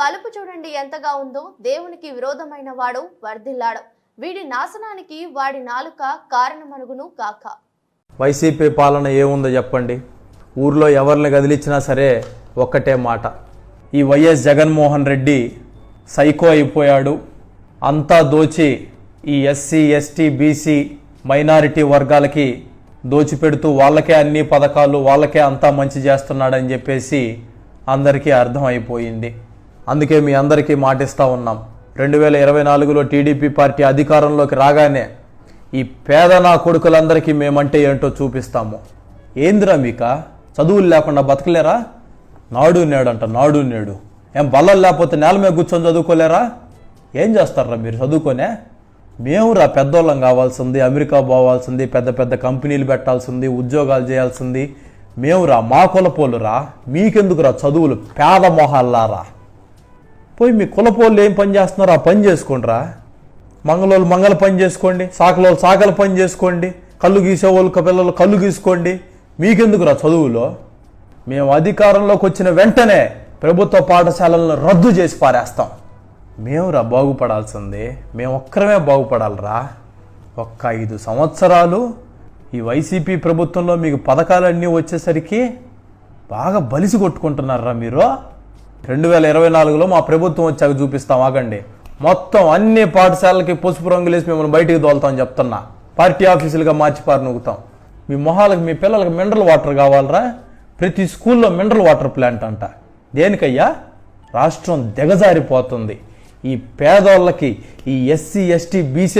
కలుపు చూడండి ఎంతగా ఉందో దేవునికి విరోధమైన వాడు వర్ధిల్లాడు. వీడి నాశనానికి వాడి నాలుక కారణమనుగును కాక వైసీపీ పాలన ఏముందో చెప్పండి? ఊర్లో ఎవరిని కదిలించినా సరే ఒక్కటే మాట. ఈ వైఎస్ జగన్మోహన్ రెడ్డి సైకో అయిపోయాడు. అంతా దోచి ఈ ఎస్సీ ఎస్టీ బీసీ మైనారిటీ వర్గాలకి దోచిపెడుతూ వాళ్ళకే అన్ని పథకాలు వాళ్ళకే అంతా మంచి చేస్తున్నాడని చెప్పేసి అందరికీ అర్థమైపోయింది అందుకే మీ అందరికీ మాటిస్తూ ఉన్నాం. రెండు వేల ఇరవై నాలుగులో టీడీపీ పార్టీ అధికారంలోకి రాగానే ఈ పేద నా కొడుకులందరికీ మేమంటే ఏంటో చూపిస్తాము. ఏందిరా మీక? చదువులు లేకుండా బతకలేరా? నాడు నేడంట నాడు నేడు. ఏం బల్లలు లేకపోతే నేల మీద కూర్చొని చదువుకోలేరా? ఏం చేస్తారా మీరు చదువుకొనే? మేము రా పెద్దోళ్ళం కావాల్సింది అమెరికా పోవాల్సింది పెద్ద పెద్ద కంపెనీలు పెట్టాల్సింది ఉద్యోగాలు చేయాల్సింది. మేము రా మా కులపోలు రా మీకెందుకు రా చదువులు? పేద మొహాల్లారా? పోయి మీ కులపోళ్ళు ఏం పని చేస్తున్నారో ఆ పని చేసుకోండిరా. మంగళోళ్ళు మంగళ పని చేసుకోండి సాకలోళ్ళు సాకల పని చేసుకోండి కళ్ళు గీసేవాళ్ళు పిల్లలు కళ్ళు గీసుకోండి. మీకెందుకురా చదువులో? మేము అధికారంలోకి వచ్చిన వెంటనే ప్రభుత్వ పాఠశాలలను రద్దు చేసి పారేస్తాం. మేమురా బాగుపడాల్సింది మేము ఒక్కరమే బాగుపడాలిరా. ఒక్క ఐదు సంవత్సరాలు ఈ వైసీపీ ప్రభుత్వంలో మీకు పథకాలన్నీ వచ్చేసరికి బాగా బలిసి కొట్టుకుంటున్నారా మీరు? రెండు వేల ఇరవై నాలుగులో మా ప్రభుత్వం వచ్చాక చూపిస్తాం ఆగండి. మొత్తం అన్ని పాఠశాలకి పసుపు రంగులేసి మిమ్మల్ని బయటికి తోలుతాం చెప్తున్నా. పార్టీ ఆఫీసులుగా మార్చి పారు నూగుతాం. మీ మొహాలకు మీ పిల్లలకు మినరల్ వాటర్ కావాలరా? ప్రతి స్కూల్లో మినరల్ వాటర్ ప్లాంట్ అంట. దేనికయ్యా? రాష్ట్రం దిగజారిపోతుంది. ఈ పేదోళ్ళకి ఈ ఎస్సీ ఎస్టీ బీసీలకి